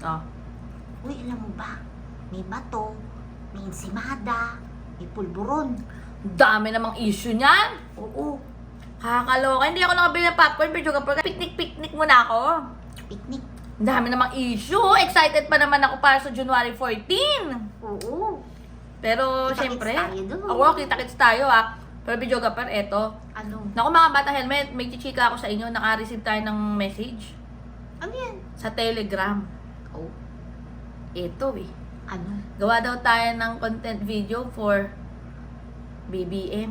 Oh. Uy, alam mo ba? May bato, may ensimada, may pulburon. Dami namang issue niyan. Oo, Kakaloka. Hindi ako nakabili ng popcorn, pero kapag picnic-picnic muna ako. picnic. Ang dami namang issue. Excited pa naman ako para sa January 14. Oo. Pero, Kita-kits syempre, tayo dun. ako, kita-kits tayo ah. Pero video kapar, eto. Ano? Naku mga bata helmet, may chichika ako sa inyo. Naka-receive tayo ng message Ano yan? sa Telegram. Oh, Ito eh. ano? Gawa daw tayo ng content video for BBM.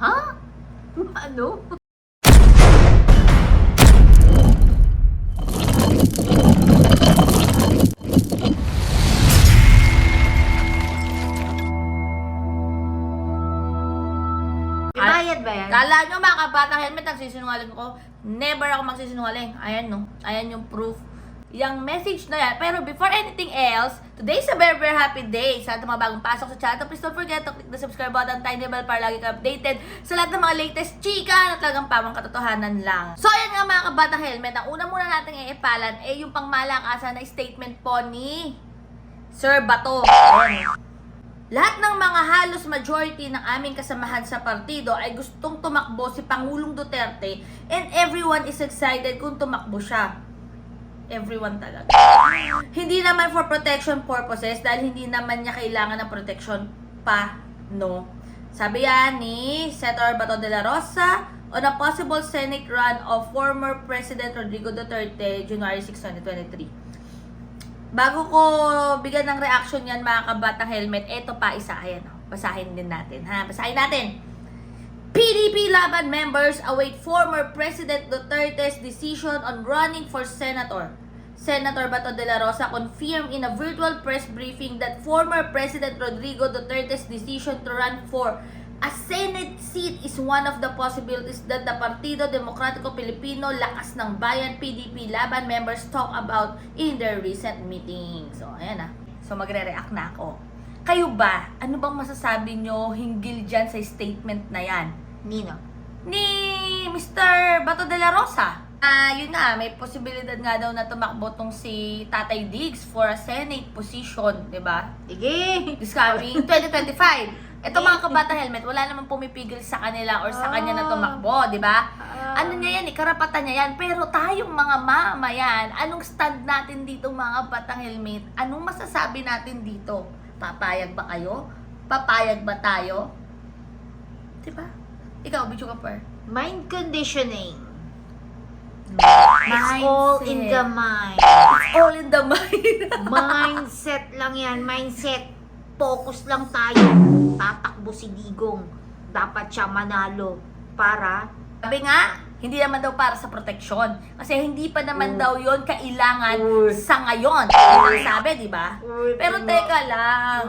Ha? Ano? May bayad ba yan? Kala nyo mga kabata helmet, nagsisinungaling ko. Never ako magsisinungaling. Ayan no. Ayan yung proof. Yung message na yan. Pero before anything else, today's a very very happy day. Sa lahat ng mga bagong pasok sa channel, please don't forget to click the subscribe button, tiny bell para lagi ka updated sa lahat ng mga latest chika na talagang pamang katotohanan lang. So ayan nga mga kabata helmet, ang una muna nating iipalan ay yung pangmalakasan na statement po ni Sir Bato. Lahat ng mga halos majority ng aming kasamahan sa partido ay gustong tumakbo si Pangulong Duterte and everyone is excited kung tumakbo siya. Everyone talaga. Hindi naman for protection purposes dahil hindi naman niya kailangan ng protection pa, no. Sabi yan ni Senator Bato de la Rosa on a possible Senate run of former President Rodrigo Duterte January 6, 2023. Bago ko bigyan ng reaction yan mga kabatang helmet, eto pa isa. Ayan, oh. basahin din natin. Ha? Basahin natin. PDP Laban members await former President Duterte's decision on running for senator. Senator Bato de la Rosa confirmed in a virtual press briefing that former President Rodrigo Duterte's decision to run for a Senate seat is one of the possibilities that the Partido Demokratiko Pilipino Lakas ng Bayan PDP Laban members talk about in their recent meeting. So, ayan na. So, magre-react na ako. Kayo ba, ano bang masasabi nyo hinggil dyan sa statement na yan? Nino? Ni Mr. Bato de la Rosa. Ah, yun nga, may posibilidad nga daw na tumakbo tong si Tatay Diggs for a Senate position, 'di ba? Sige! This coming 2025. Ito mga kabata helmet, wala namang pumipigil sa kanila or sa kanya na tumakbo, 'di ba? Ano niya yan, eh, karapatan niya yan. Pero tayong mga mamayan, anong stand natin dito mga batang helmet? Anong masasabi natin dito? Papayag ba kayo? Papayag ba tayo? Diba? Ikaw, Bicho Kapar. Mind conditioning. It's all in the mind. All in the mind. Mindset lang yan. Mindset. Focus lang tayo. Tatakbo si Digong. Dapat siya manalo para Sabi nga, hindi naman daw para sa proteksyon. Kasi hindi pa naman daw yon kailangan Uy. sa ngayon. Ang sabi, di ba? Pero teka lang.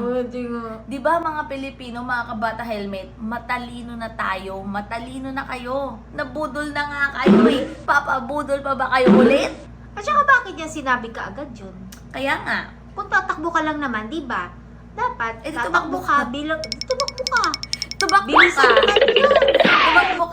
Di ba mga Pilipino, mga kabata helmet, matalino na tayo, matalino na kayo. Nabudol na nga kayo eh. Papabudol pa ba kayo ulit? At saka bakit yan sinabi ka agad yun? Kaya nga, Kung tatakbo ka lang naman, di ba? Dapat, Eh, di tatakbo tumakbo ka bilang, tumakbo ka. tumakbo Bilis ka.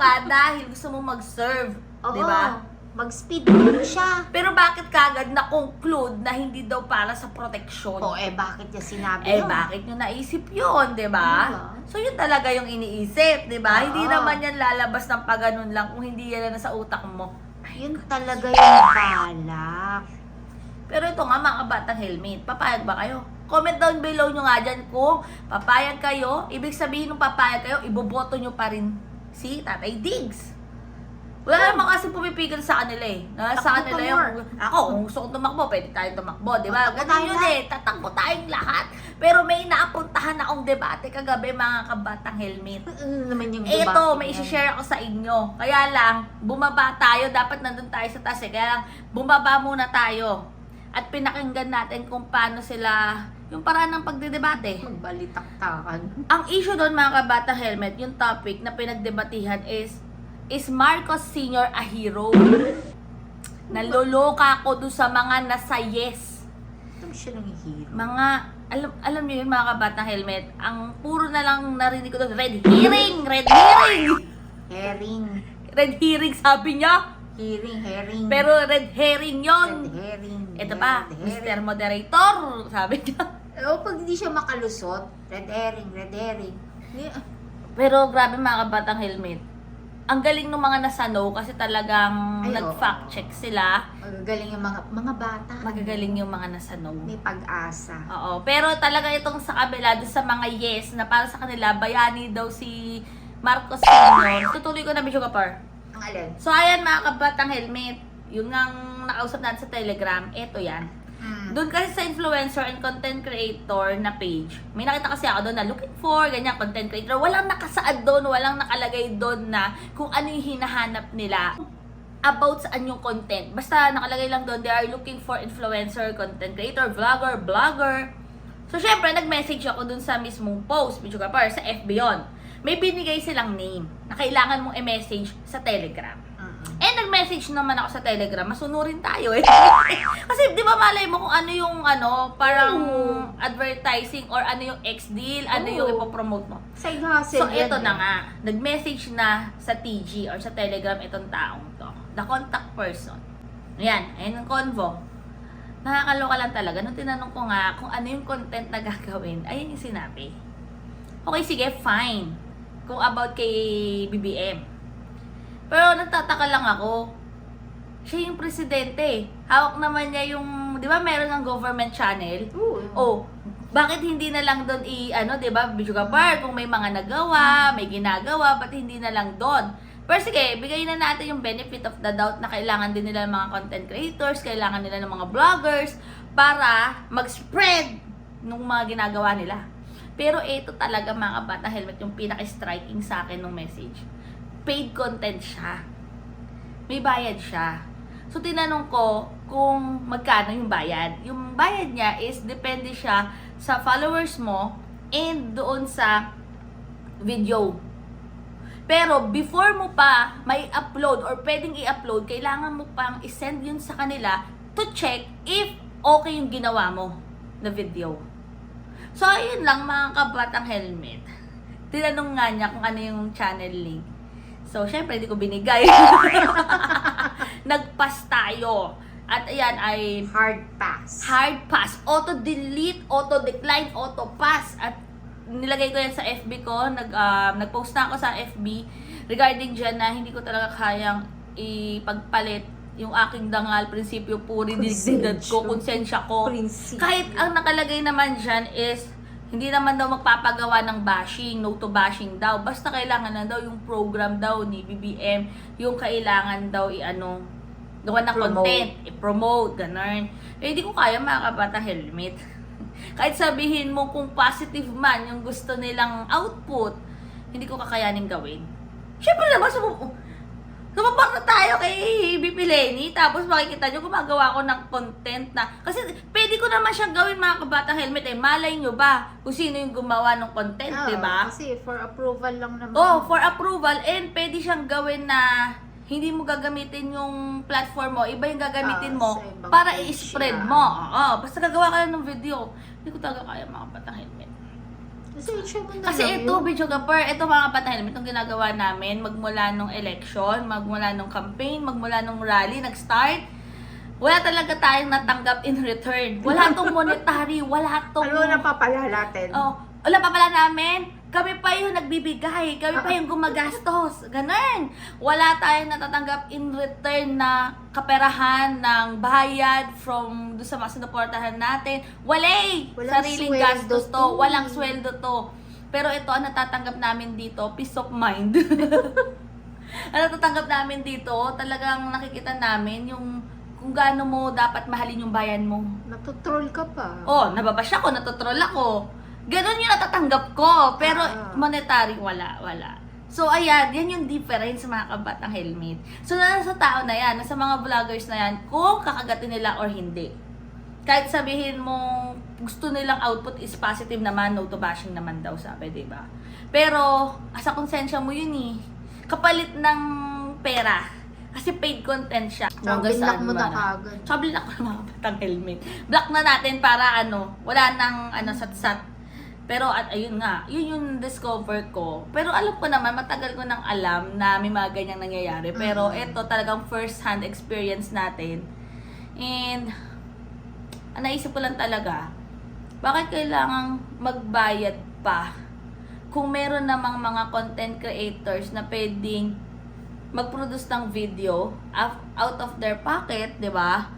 Ka dahil gusto mo mag-serve. Oo. Di ba? Mag-speed mo siya. Pero bakit kagad na-conclude na hindi daw para sa proteksyon? O eh, bakit niya sinabi Eh, yun? bakit nyo naisip yun, di ba? Diba? So, yun talaga yung iniisip, di ba? Oo. Hindi naman yan lalabas ng paganon lang kung hindi yan na sa utak mo. Yun talaga yung balak. Pero ito nga, mga kabatang helmet, papayag ba kayo? Comment down below nyo nga dyan kung papayag kayo. Ibig sabihin ng papayag kayo, iboboto nyo pa rin si Tatay Diggs. Wala naman kasi pumipigil sa kanila eh. Na, sa Takbo kanila ka yung, ako, kung gusto kong tumakbo, pwede tayong tumakbo, di ba? Tatakbo Ganun tayo yun lahat. eh, tatakbo tayong lahat. Pero may naapuntahan akong debate kagabi, mga kabatang helmet. Ano naman yung Ito, debate may yan? isi-share ako sa inyo. Kaya lang, bumaba tayo. Dapat nandun tayo sa taas eh. Kaya lang, bumaba muna tayo. At pinakinggan natin kung paano sila, yung paraan ng pagdedebate. Magbalitaktakan. Ang issue doon mga kabata helmet, yung topic na pinagdebatihan is, is Marcos Sr. a hero? Naloloka ako doon sa mga nasa yes. Ito siya ng hero. Mga, alam, alam niyo yun mga kabata helmet, ang puro na lang narinig ko doon, red herring, red herring! Herring. Red herring sabi niya. Hearing, herring. Pero red herring yon. Red herring. Ito pa, Mr. herring. Moderator, sabi niya. O, pag hindi siya makalusot, red herring, red herring. Ni- Pero grabe mga kabatang helmet. Ang galing ng mga nasano kasi talagang Ay, oo. nag-fact check sila. Magagaling yung mga mga bata. Magagaling yung mga nasano. May pag-asa. Oo, pero talaga itong sa kabila, doon sa mga yes, na para sa kanila, bayani daw si Marcos Sr. Tutuloy ko na video kapar. Ang alin? So ayan mga kabatang helmet, yung ang nakausap natin sa Telegram, eto yan. Doon kasi sa influencer and content creator na page, may nakita kasi ako doon na looking for, ganyan, content creator. Walang nakasaad doon, walang nakalagay doon na kung ano yung hinahanap nila about saan yung content. Basta nakalagay lang doon, they are looking for influencer, content creator, vlogger, blogger. So, syempre, nag-message ako dun sa mismong post, video ka par, sa FB yun. May binigay silang name na kailangan mong i-message sa Telegram. Mm-mm. Eh, nag-message naman ako sa Telegram. Masunurin tayo eh. Kasi di ba malay mo kung ano yung ano, parang Oo. advertising or ano yung ex-deal, ano yung Oo. ipopromote mo. Side hustle So, yan ito eh. na nga. Nag-message na sa TG or sa Telegram itong taong to. The contact person. Ayan, ayan ang convo. Nakakaloka lang talaga. Nung tinanong ko nga kung ano yung content na gagawin, ayun yung sinabi. Okay, sige, fine. Kung about kay BBM. Pero nagtataka lang ako. Siya yung presidente. Hawak naman niya yung, di ba meron ng government channel? Oo. Oh, bakit hindi na lang doon i ano, 'di ba? Video ka par kung may mga nagawa, may ginagawa, ba't hindi na lang doon? Pero sige, bigay na natin yung benefit of the doubt na kailangan din nila ng mga content creators, kailangan nila ng mga vloggers para mag-spread ng mga ginagawa nila. Pero ito talaga mga bata helmet yung pinaka-striking sa akin ng message. Paid content siya. May bayad siya. So, tinanong ko kung magkano yung bayad. Yung bayad niya is depende siya sa followers mo and doon sa video. Pero before mo pa may upload or pwedeng i-upload, kailangan mo pang i-send yun sa kanila to check if okay yung ginawa mo na video. So, ayun lang mga kabatang helmet. Tinanong nga niya kung ano yung channel link. So, syempre, hindi ko binigay. Nag-pass tayo. At ayan ay Hard pass. hard pass, auto-delete, auto-decline, auto-pass. At nilagay ko yan sa FB ko, nag, um, nag-post na ako sa FB regarding dyan na hindi ko talaga kayang ipagpalit yung aking dangal, prinsipyo, puri, dignidad ko, konsensya ko. Prinsipyo. Kahit ang nakalagay naman dyan is, hindi naman daw magpapagawa ng bashing, no to bashing daw. Basta kailangan na daw yung program daw ni BBM, yung kailangan daw i-ano, gawa ng content, i-promote, ganun. Eh, hindi ko kaya mga helmet. Kahit sabihin mo kung positive man yung gusto nilang output, hindi ko kakayanin gawin. Siyempre naman, sumub- Sumabak na tayo kay BP Lenny, tapos makikita nyo gumagawa ko ng content na, kasi pwede ko naman siyang gawin mga kabatang helmet eh, malay nyo ba kung sino yung gumawa ng content, Oo, di ba? Kasi for approval lang naman. Oh, for approval and pwede siyang gawin na hindi mo gagamitin yung platform mo, iba yung gagamitin Ah, mo para i-spread mo. Oo, basta gagawa ka lang ng video. Hindi ko talaga kaya mga patang helmet. Kasi mo na Kasi ito, video kapar, ito mga helmet, itong ginagawa namin, magmula nung election, magmula nung campaign, magmula nung rally, nag-start, wala talaga tayong natanggap in return. Wala tong monetary, wala tong... Ano na papala natin? Oh, wala pa pala namin. Kami pa yung nagbibigay. Kami pa yung gumagastos. Ganun. Wala tayong natatanggap in return na kaperahan ng bayad from do sa mga sinuportahan natin. Walay! Walang Sariling gastos to. to. Walang sweldo to. Pero ito, ang natatanggap namin dito, peace of mind. ang natatanggap namin dito, talagang nakikita namin yung kung gaano mo dapat mahalin yung bayan mo. Natutroll ka pa. Oh, nababash ako, natutrol ako. Ganon yung natatanggap ko. Pero Ah. monetary, wala, wala. So, ayan, yan yung difference mga kabatang helmet. So, nasa tao na yan, nasa mga vloggers na yan, kung kakagatin nila or hindi. Kahit sabihin mo, gusto nilang output is positive naman, no to bashing naman daw sabi, di ba? Pero, asa konsensya mo yun eh. Kapalit ng pera. Kasi paid content siya. Tsaka Hanggang binlock saan mo na ba kagad. Tsaka blinak ko ng mga batang helmet. Block na natin para ano, wala nang ano, sat-sat Pero at ayun nga, yun yung discover ko. Pero alam ko naman, matagal ko nang alam na may mga ganyang nangyayari. Pero Mm. ito talagang first hand experience natin. And, ang naisip ko lang talaga, bakit kailangang magbayad pa kung meron namang mga content creators na pwedeng mag-produce ng video out of their pocket, 'di ba?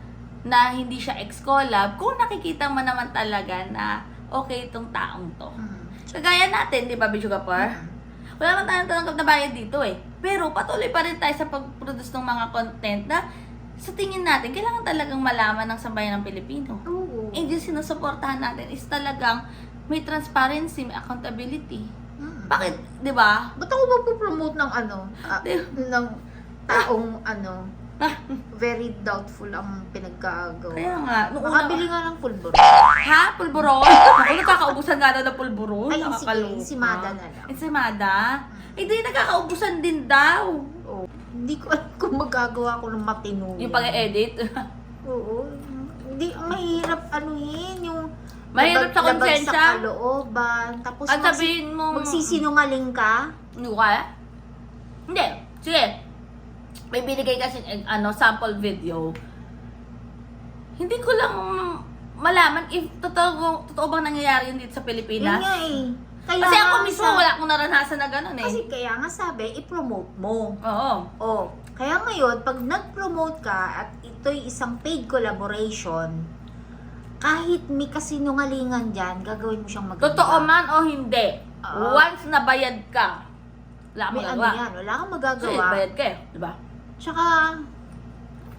Na hindi siya ex-collab kung nakikita mo naman talaga na okay itong taong to. Mm. Kagaya natin, 'di ba, Bicho Gapar? Mm. Wala naman tayong tanggap na bayad dito eh. Pero patuloy pa rin tayo sa pag-produce ng mga content na sa tingin natin, kailangan talagang malaman ng sambayan ng Pilipino. Oo. And yung sinusuportahan natin is talagang may transparency, may accountability. Mm. Bakit, di ba? Ba't ako magpo-promote ng ano? Di- ng taong ano, very doubtful ang pinagkagawa. Kaya nga, nung una, Makabili nga ng pulburo. ha? Pulburon? Ako nagkakaubusan nga daw ng pulburon. Ay, sige, Nakakaloka. ensimada na lang. Ensimada? Eh, di, nagkakaubusan din daw. Oo. Hindi ko alam kung magagawa ko ng matino. Yung pag-edit. Oo. Hindi, mahirap anuhin yung Mahirap sa labag- labag konsensya. sa kalooban. Tapos At sabihin mo, magsisinungaling ka. Hindi ko kaya? Hindi. Sige. May binigay kasi eh, ano, sample video. Hindi ko lang malaman if totoo, totoo bang nangyayari yun dito sa Yun Pilipinas. nga eh. Kaya Kasi ako mismo sa- wala akong naranasan na gano'n eh. Kasi kaya nga sabi, i-promote mo. Oo. Oh, kaya ngayon, pag nag-promote ka at ito'y isang paid collaboration, kahit may kasinungalingan dyan, gagawin mo siyang maganda. Totoo man o hindi. Oo. Once na bayad ka, wala kang May ano magagawa. yan, wala kang Kasi magagawa. bayad ka eh. Diba? Tsaka,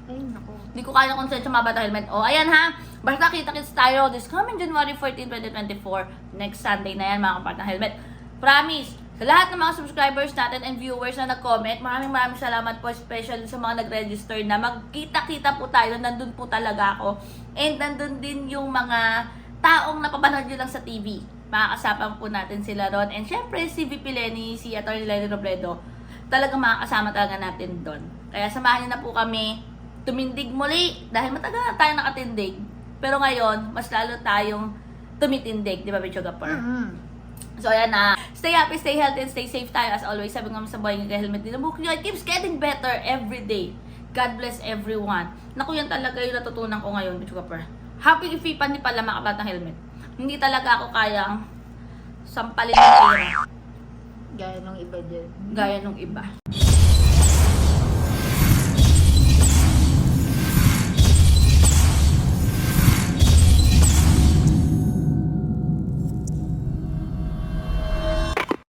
ay naku. Hindi ko kaya konsensya mga bata helmet. O, ayan ha. Basta kita-kits tayo this coming January 14, 2024. Next Sunday na yan mga kapatang helmet. Promise, sa lahat ng mga subscribers natin and viewers na nag-comment, maraming maraming salamat po, especially sa mga nag-register na magkita-kita po tayo, nandun po talaga ako. And nandun din yung mga taong napapanood nyo lang sa TV. Makakasapang po natin sila ron. And syempre, si VP Lenny, si Atty. Lenny Robredo, talagang makakasama talaga natin doon. Kaya samahan niyo na po kami tumindig muli dahil matagal na tayo nakatindig. Pero ngayon, mas lalo tayong tumitindig, di ba, Bicho Gapar? Mm-mm. So, ayan na. Stay happy, stay healthy, and stay safe tayo. As always, sabi nga sa buhay ng helmet din. Book nyo, it keeps getting better every day. God bless everyone. Naku, yan talaga yung natutunan ko ngayon, Bicho Gapar. Happy ifipan ni pala mga kabatang helmet. Hindi talaga ako kayang sampalin ng pera Gaya ng iba dyan. gaya nung iba.